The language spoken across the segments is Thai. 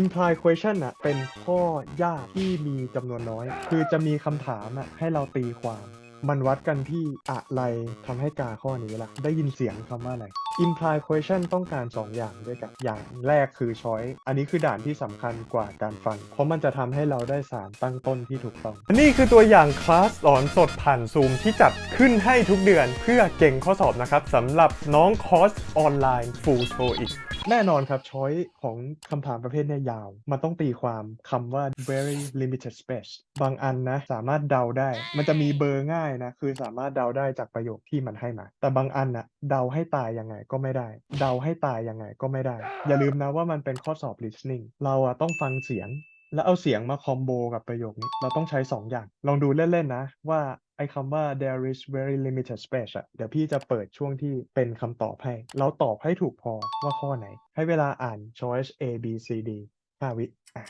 imply question อะเป็นข้อยากที่มีจำนวนน้อย คือจะมีคำถามอะให้เราตีความ มันวัดกันที่อะไรทำให้กาข้อนี้ล่ะ ได้ยินเสียงคำว่าอะไร imply question ต้องการ 2 อย่างด้วยกัน อย่างแรกคือ choice อันนี้คือด่านที่สำคัญกว่าการฟัง เพราะมันจะทำให้เราได้สารตั้งต้นที่ถูกต้อง นี่คือตัวอย่างคลาสสอนสดผ่านซูมที่จัดขึ้นให้ทุกเดือนเพื่อเก่งข้อสอบนะครับสำหรับน้องคอร์สออนไลน์ full TOEIC แน่นอนครับช้อยของคำถามประเภทเนี้ยยาว มันต้องตีความคำว่า very limited space บางอันนะ สามารถเดาได้ มันจะมีเบอร์ง่ายนะ คือสามารถเดาได้จากประโยคที่มันให้มา แต่บางอันนะเดาให้ตายยังไงก็ไม่ได้ เดาให้ตายยังไงก็ไม่ได้ อย่าลืมนะว่ามันเป็นข้อสอบ listening เราอะต้องฟังเสียง แล้วเอาเสียงมาคอมโบกับประโยคนี้ เราต้องใช้2ออย่าง ลองดูเล่นๆนะว่า อ้คำว่า there is very limited space อะเดี๋ยวพี่จะเปิดช่วงที่เป็นคำตอบให้เราตอบให้ถูกพอว่าข้อไหน ให้เวลาอ่าน choice A B C D 5วิอะ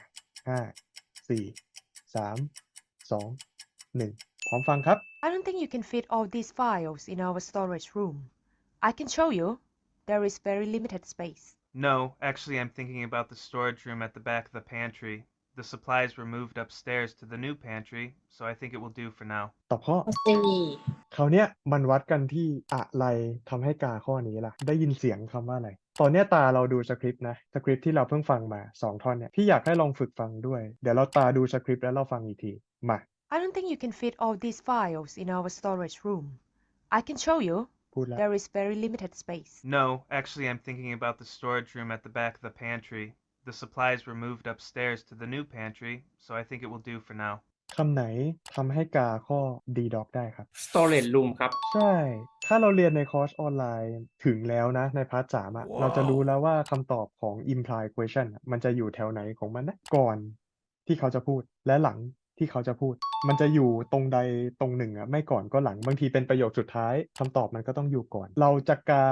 ห้าสี่สามสองหนึ่งพร้อมฟังครับ I don't think you can fit all these files in our storage room. I can show you. There is very limited space. No, actually, I'm thinking about the storage room at the back of the pantry. The supplies were moved upstairs to the new pantry, so I think it will do for now. ตอบข้อ สี่ คราวเนี้ยมันวัดกันที่อะไรทำให้กาข้อนี้ล่ะ ได้ยินเสียงคำว่าอะไร ตอนเนี้ยตาเราดูสคริปต์นะ สคริปต์ที่เราเพิ่งฟังมา 2 ท่อนเนี่ย พี่อยากให้ลองฝึกฟังด้วย เดี๋ยวเราตาดูสคริปต์แล้วเราฟังอีกที มา I don't think you can fit all these files in our storage room. I can show you. พูดแล้ว There is very limited space. No, actually, I'm thinking about the storage room at the back of the pantry. The supplies were moved upstairs to the new pantry, so I think it will do for now. คำไหนทำให้กาข้อ D doc ได้ครับ storage room ครับ ใช่ ถ้าเราเรียนในคอร์สออนไลน์ถึงแล้วนะ ในพาร์ทสามอะเราจะรู้แล้วว่าคำตอบของ imply question อะมันจะอยู่แถวไหนของมันนะก่อนที่เขาจะพูดและหลังที่เขาจะพูด มันจะอยู่ตรงใดตรงหนึ่งอะไม่ก่อนก็หลังบางทีเป็นประโยคสุดท้ายคำตอบมันก็ต้องอยู่ก่อน เราจะกา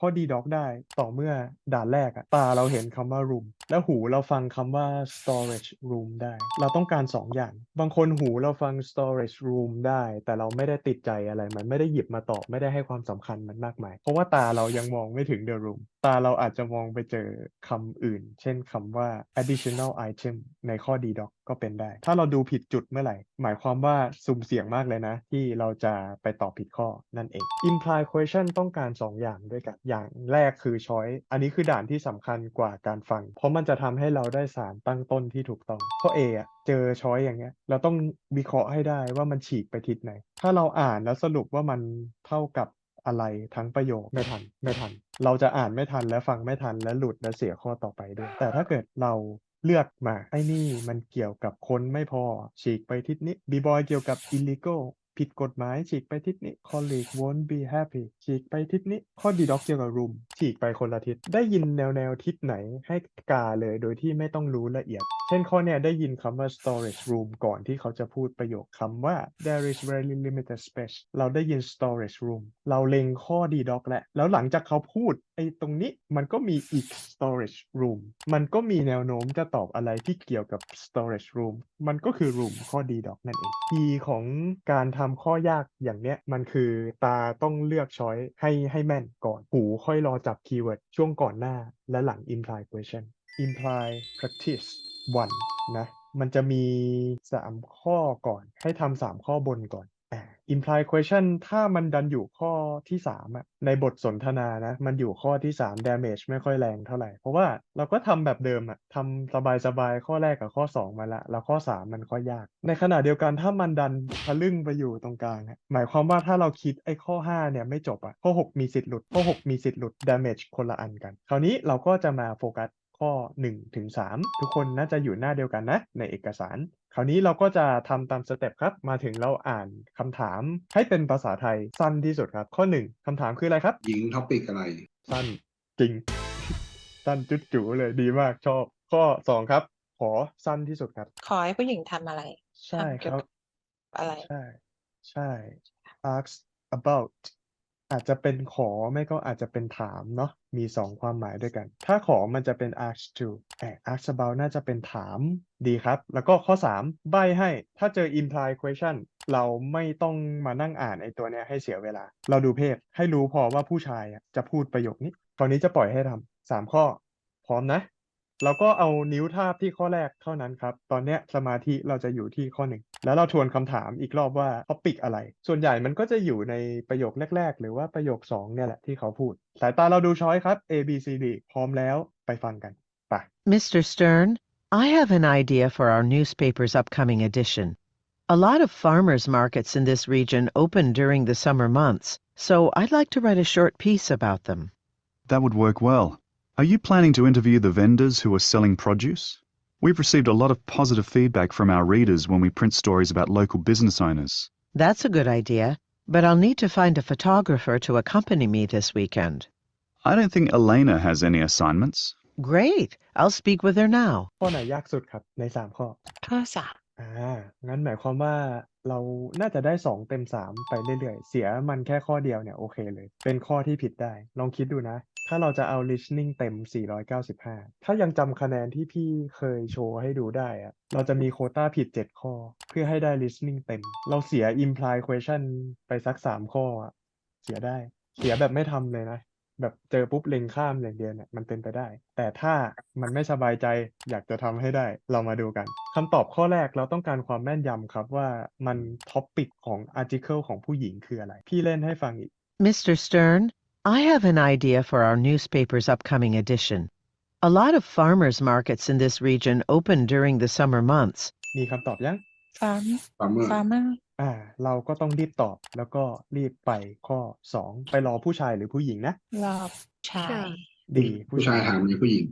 ข้อ D doc ได้ต่อเมื่อด่านแรกอะตาเราเห็นคำว่า room แล้วหูเราฟังคำว่า storage room ได้ เราต้องการสองอย่าง บางคนหูเราฟัง storage room ได้ แต่เราไม่ได้ติดใจอะไร มันไม่ได้หยิบมาตอบ ไม่ได้ให้ความสำคัญมันมากมาย เพราะว่าตาเรายังมองไม่ถึง the room ตาเราอาจจะมองไปเจอคำอื่น เช่นคำว่า additional item ในข้อ D doc ก็เป็นได้ ถ้าเราดูผิดจุดเมื่อไหร่ หมายความว่าสุ่มเสี่ยงมากเลยนะ ที่เราจะไปตอบผิดข้อนั่นเอง imply question ต้องการ 2 อย่างด้วยกันอย่างแรกคือ choice อันนี้คือด่านที่สำคัญกว่าการฟัง เพราะมันจะทำให้เราได้สารตั้งต้นที่ถูกต้องข้อ A อะเจอ choice อย่างเงี้ย เราต้องวิเคราะห์ให้ได้ว่ามันฉีกไปทิศไหน ถ้าเราอ่านแล้วสรุปว่ามันเท่ากับอะไรทั้งประโยคไม่ทันไม่ทัน เราจะอ่านไม่ทันและฟังไม่ทันและหลุดและเสียข้อต่อไปด้วย แต่ถ้าเกิดเราเลือกมาไอ้นี่มันเกี่ยวกับคนไม่พอฉีกไปทิศนี้บีบอยเกี่ยวกับ illegal ผิดกฎหมาย ฉีกไปทิศนี้ colleague won't be happy ฉีกไปทิศนี้ ข้อดีด็อกเกี่ยวกับ room ฉีกไปคนละทิศ ได้ยินแนวแนวทิศไหนให้กาเลยโดยที่ไม่ต้องรู้ละเอียด เช่นข้อเนี้ยได้ยินคำว่า storage room ก่อนที่เขาจะพูดประโยคคำว่า there is very limited space เราได้ยิน storage room เราเล็งข้อดีด็อกแล้วแล้วหลังจากเขาพูดไอ้ตรงนี้มันก็มีอีก storage room มันก็มีแนวโน้มจะตอบอะไรที่เกี่ยวกับ storage room มันก็คือ room ข้อดีด็อกนั่นเองทีของการทำข้อยากอย่างเนี้ยมันคือตาต้องเลือกช้อยให้ให้แม่นก่อนหูค่อยรอจับคีย์เวิร์ดช่วงก่อนหน้าและหลัง imply question imply practice 1นะมันจะมี 3 ข้อก่อน ให้ทำสามข้อบนก่อน imply question ถ้ามันดันอยู่ข้อที่3อะในบทสนทนานะ มันอยู่ข้อที่3 damage ไม่ค่อยแรงเท่าไหร่ เพราะว่าเราก็ทำแบบเดิมอะทำสบายๆ ข้อแรกกับข้อ2มาละ แล้วข้อ3มันก็ยาก ในขณะเดียวกันถ้ามันดันทะลึ่งไปอยู่ตรงกลางอะหมายความว่าถ้าเราคิดไอ้ข้อ5เนี่ยไม่จบอะข้อ6มีสิทธิ์หลุด ข้อ6มีสิทธิ์หลุด damage คนละอันกัน คราวนี้เราก็จะมาโฟกัสข้อ1ถึง3ทุกคนน่าจะอยู่หน้าเดียวกันนะ ในเอกสาร คราวนี้เราก็จะทำตามสเต็ปครับ มาถึงเราอ่านคำถามให้เป็นภาษาไทยสั้นที่สุดครับ ข้อ 1คำถามคืออะไรครับ หญิงท็อปิกอะไร สั้นจริง สั้นจุดจูเลยดีมากชอบ ข้อ 2 ครับ ขอสั้นที่สุดครับ ขอให้ผู้หญิงทำอะไร ใช่ทำคเกี่ยวรับกับ อะไร ใช่ ใช่ ask about อาจจะเป็นขอไม่ก็อาจจะเป็นถามเนาะมีสองความหมายด้วยกัน ถ้าขอมันจะเป็น ask to แต่ ask about น่าจะเป็นถามดีครับ แล้วก็ข้อ 3 ใบให้ถ้าเจอ imply question เราไม่ต้องมานั่งอ่านไอ้ตัวเนี้ยให้เสียเวลา เราดูเพศให้รู้พอว่าผู้ชายอะจะพูดประโยคนี้คราวนี้จะปล่อยให้ทำสามข้อ พร้อมนะ เราก็เอานิ้วทาบที่ข้อแรกเท่านั้นครับ ตอนเนี้ยสมาธิเราจะอยู่ที่ข้อหนึ่ง แล้วเราทวนคำถามอีกรอบว่าท็อปิกอะไร ส่วนใหญ่มันก็จะอยู่ในประโยคแรก ๆ หรือว่าประโยคสองเนี่ยแหละที่เขาพูด สายตาเราดูช้อยครับ A B C D พร้อมแล้วไปฟังกันไป Mr. Stern, I have an idea for our newspaper's upcoming edition. A lot of farmers markets in this region open during the summer months, so I'd like to write a short piece about them. That would work well. Are you planning to interview the vendors who are selling produce? We've received a lot of positive feedback from our readers when we print stories about local business owners. That's a good idea, but I'll need to find a photographer to accompany me this weekend. I don't think Elena has any assignments. Great! I'll speak with her now. ข้อไหนยากสุดครับในสามข้อ ข้อสาม อ่า งั้นหมายความว่าเราน่าจะได้สองเต็มสามไปเรื่อยๆ เสียมันแค่ข้อเดียวเนี่ยโอเคเลย เป็นข้อที่ผิดได้ ลองคิดดูนะ ถ้าเราจะเอา listening เต็ม 495 ถ้ายังจำคะแนนที่พี่เคยโชว์ให้ดูได้อะเราจะมีโคต้าผิด 7 ข้อ เพื่อให้ได้ listening เต็ม เราเสีย imply question ไปสัก 3 ข้ออะเสียได้ เสียแบบไม่ทำเลยนะ แบบเจอปุ๊บเล็งข้ามอย่างเดียวเนี่ยมันเป็นไปได้ แต่ถ้ามันไม่สบายใจอยากจะทำให้ได้ เรามาดูกันคำตอบข้อแรกเราต้องการความแม่นยำครับว่ามันท็อปิกของอาร์ติเคิลของผู้หญิงคืออะไร พี่เล่นให้ฟังอีก Mr. Stern, I have an idea for our newspaper's upcoming edition. A lot of farmers markets in this region open during the summer months, มีคำตอบยัง ฟาร์ม farmer ฟาร์มอ่า เราก็ต้องรีบตอบแล้วก็รีบไปข้อ2ไปรอผู้ชายหรือผู้หญิงนะ รอบชาย ดีผู้ชายถามในผู้หญิง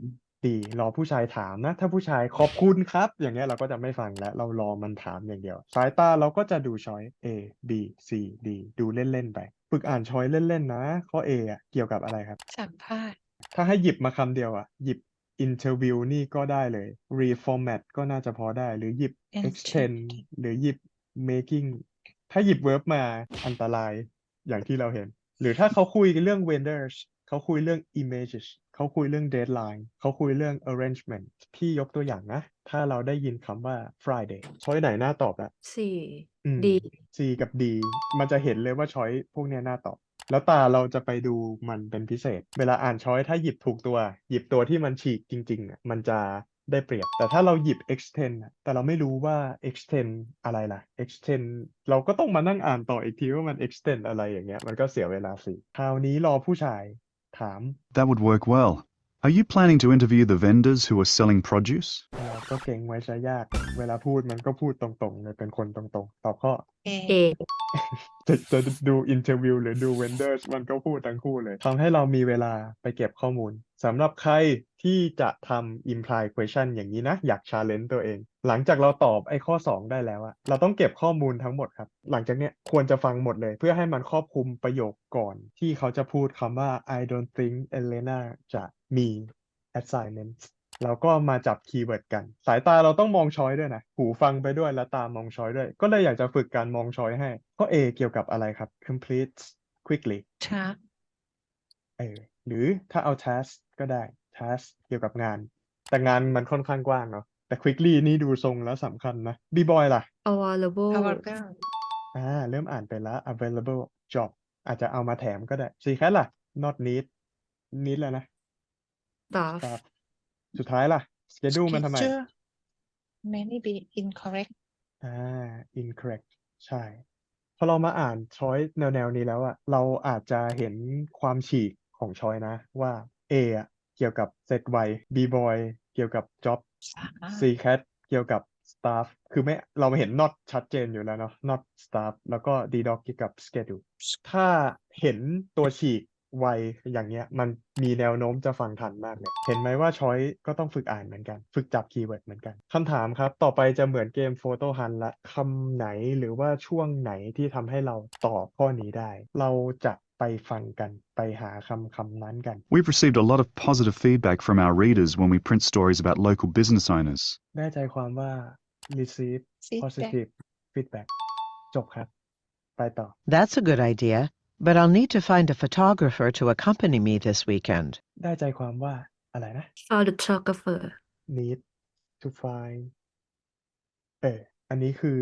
ดีรอผู้ชายถามนะ ถ้าผู้ชายขอบคุณครับ อย่างเงี้ยเราก็จะไม่ฟังแล้วเรารอมันถามอย่างเดียว สายตาเราก็จะดูช้อย A B C D ดูเล่น ๆ ไป ฝึกอ่านช้อยเล่น ๆ นะ ข้อ A อะ เกี่ยวกับอะไรครับ สัมภาษณ์ถ้าให้หยิบมาคำเดียวอะ หยิบ interview นี่ก็ได้เลย reformat ก็น่าจะพอได้ หรือหยิบ extend หรือหยิบ making ถ้าหยิบ verb มาอันตรายอย่างที่เราเห็น หรือถ้าเขาคุยเรื่อง vendors เขาคุยเรื่อง images เขาคุยเรื่อง deadline เขาคุยเรื่อง arrangement พี่ยกตัวอย่างนะ ถ้าเราได้ยินคำว่า Friday ช้อยไหนน่าตอบอะสี่อืม D C กับ D มันจะเห็นเลยว่าช้อยพวกเนี้ยน่าตอบ แล้วตาเราจะไปดูมันเป็นพิเศษ เวลาอ่านช้อยถ้าหยิบถูกตัว หยิบตัวที่มันฉีกจริงๆอะมันจะได้เปรียบ แต่ถ้าเราหยิบ extend อะแต่เราไม่รู้ว่า extend อะไรล่ะ extend เราก็ต้องมานั่งอ่านต่ออีกทีว่ามัน extend อะไรอย่างเงี้ย มันก็เสียเวลาสิ คราวนี้รอผู้ชาย ถาม That would work well. Are you planning to interview the vendors who are selling produce? เราก็เก่งไว้ซะยาก เวลาพูดมันก็พูดตรงๆเลยเป็นคนตรงๆ ตอบข้อ เอ A จะจะดูอินเทอร์วิวหรือดูเวนเดอร์มันก็พูดทั้งคู่เลยทำให้เรามีเวลาไปเก็บข้อมูล สำหรับใครที่จะทำ imply question อย่างนี้นะ อยาก challenge ตัวเอง หลังจากเราตอบไอ้ข้อ 2 ได้แล้วอะเราต้องเก็บข้อมูลทั้งหมดครับ หลังจากเนี้ยควรจะฟังหมดเลย เพื่อให้มันครอบคลุมประโยคก่อน ที่เขาจะพูดคำว่า I don't think Elena จะมี assignments เราก็มาจับคีย์เวิร์ดกัน สายตาเราต้องมองช้อยด้วยนะ หูฟังไปด้วยแล้วตามองช้อยด้วย ก็เลยอยากจะฝึกการมองช้อยให้ข้อ A เกี่ยวกับอะไรครับ complete quickly ช้าเออ หรือถ้าเอา task ก็ได้ task เกี่ยวกับงาน แต่งานมันค่อนข้างกว้างเนาะแต่ quickly นี่ดูทรงแล้วสำคัญนะ b boy ล่ะ available อวกาศอ่าเริ่มอ่านไปแล้ว available job อาจจะเอามาแถมก็ได้ C cat ล่ะ not need need แล้วนะ staff staff สุดท้ายล่ะ schedule มันทำไม Schedule many be incorrect อ่า incorrect ใช่พอเรามาอ่านช้อยแนวแนวนี้แล้วอะเราอาจจะเห็นความฉีก ของชอยนะว่า A อะเกี่ยวกับ set ไว B boy เกี่ยวกับ job สามารถ C cat เกี่ยวกับ staff คือไม่เราไม่เห็น not ชัดเจนอยู่แล้วเนาะ not staff แล้วก็ D dog เกี่ยวกับ schedule ถ้าเห็นตัวฉีกไวอย่างเงี้ยมันมีแนวโน้มจะฟังทันมากเลยเห็นไหมว่าช้อยก็ต้องฝึกอ่านเหมือนกัน ฝึกจับคีย์เวิร์ดเหมือนกันคำถามครับ ต่อไปจะเหมือนเกมโฟโต้ฮันละคำไหนหรือว่าช่วงไหนที่ทำให้เราตอบข้อนี้ได้ เราจะ ไปฟังกัน ไปหาคำคำนั้นกัน We've received a lot of positive feedback from our readers when we print stories about local business owners. ได้ใจความว่า receive Feedback positive feedback จบครับ ไปต่อ That's a good idea, but I'll need to find a photographer to accompany me this weekend. ได้ใจความว่าอะไรนะ photographer need to find เอออันนี้คือ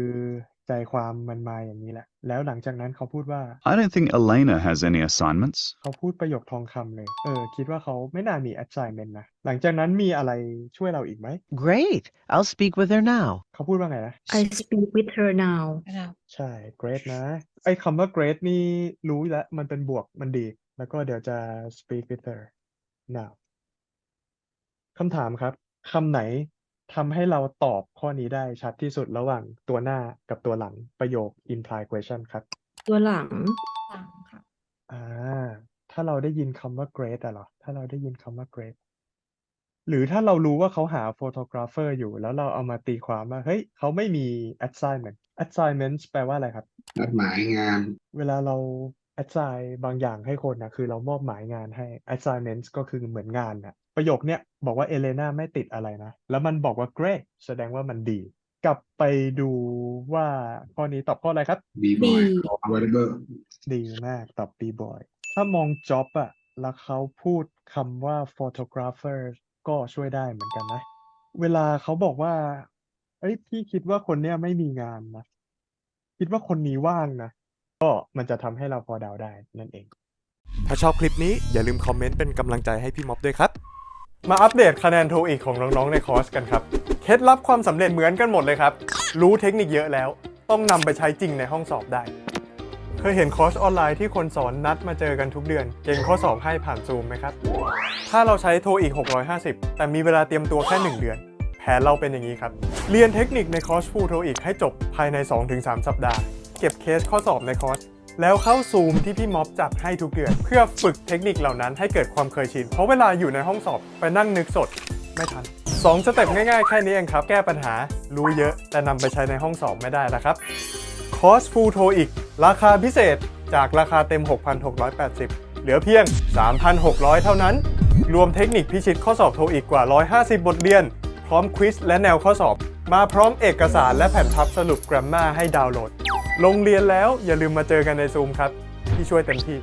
ใจความมันมาอย่างนี้แหละ แล้วหลังจากนั้นเขาพูดว่า I don't think Elena has any assignments. เขาพูดประโยคทองคำเลย เออ คิดว่าเขาไม่น่ามี assignment นะ หลังจากนั้นมีอะไรช่วยเราอีกไหม Great. I'll speak with her now. เขาพูดว่าไงนะ I speak with her now เราใช่ great นะ ไอ้คำว่า great นี่รู้แล้ว มันเป็นบวกมันดี แล้วก็เดี๋ยวจะ speak with her now คำถามครับคำไหน ทำให้เราตอบข้อนี้ได้ชัดที่สุดระหว่างตัวหน้ากับตัวหลังประโยค imply question ครับ ตัวหลังต่างค่ะ อ่า ถ้าเราได้ยินคำว่า great อะเหรอ ถ้าเราได้ยินคำว่า great หรือถ้าเรารู้ว่าเขาหา photographer อยู่ แล้วเราเอามาตีความว่า เฮ้ย เขาไม่มี assignment assignment แปลว่าอะไรครับ นัดหมายงาน เวลาเรา assign บางอย่างให้คนนะคือเรามอบหมายงานให้ assignment ก็คือเหมือนงานนะ ประโยคเนี้ยบอกว่าเอเลนาไม่ติดอะไรนะ แล้วมันบอกว่า great แสดงว่ามันดี กลับไปดูว่าข้อนี้ตอบข้ออะไรครับ B boy B available ดีมากตอบ B boy ถ้ามอง job อะแล้วเขาพูดคำว่า photographer ก็ช่วยได้เหมือนกันนะ เวลาเขาบอกว่า เอ้ยพี่คิดว่าคนเนี้ยไม่มีงานนะ คิดว่าคนนี้ว่างนะ ก็มันจะทำให้เราพอเดาได้นั่นเอง ถ้าชอบคลิปนี้อย่าลืมคอมเมนต์เป็นกำลังใจให้พี่ม็อบด้วยครับ มาอัปเดตคะแนนโทอีกของน้องๆในคอร์สกันครับ เคล็ดลับความสำเร็จเหมือนกันหมดเลยครับ รู้เทคนิคเยอะแล้ว ต้องนำไปใช้จริงในห้องสอบได้ เคยเห็นคอร์สออนไลน์ที่คนสอนนัดมาเจอกันทุกเดือน เก่งข้อสอบให้ผ่านซูมไหมครับ ถ้าเราใช้โทอีก 650 แต่มีเวลาเตรียมตัวแค่ 1 เดือน แผนเราเป็นอย่างนี้ครับ เรียนเทคนิคในคอร์สฟูโทอีกให้จบภายใน 2-3 สัปดาห์ เก็บเคสข้อสอบในคอร์ส แล้วเข้าซูมที่พี่ม็อบจัดให้ทุกเดือน เพื่อฝึกเทคนิคเหล่านั้นให้เกิดความเคยชิน เพราะเวลาอยู่ในห้องสอบไปนั่งนึกสดไม่ทัน2สเต็ปง่ายๆ แค่นี้เองครับ แก้ปัญหารู้เยอะ แต่นำไปใช้ในห้องสอบไม่ได้นะครับคอร์สฟูลโทอีกราคาพิเศษจากราคาเต็ม 6,680 เหลือเพียง 3,600 เท่านั้น รวมเทคนิคพิชิตข้อสอบโทอีกกว่า 150 บทเรียน พร้อมควิสและแนวข้อสอบ มาพร้อมเอกสารและแผ่นพับสรุป grammar ให้ดาวน์โหลด ลงเรียนแล้วอย่าลืมมาเจอกันในซูมครับ ที่ช่วยเต็มที่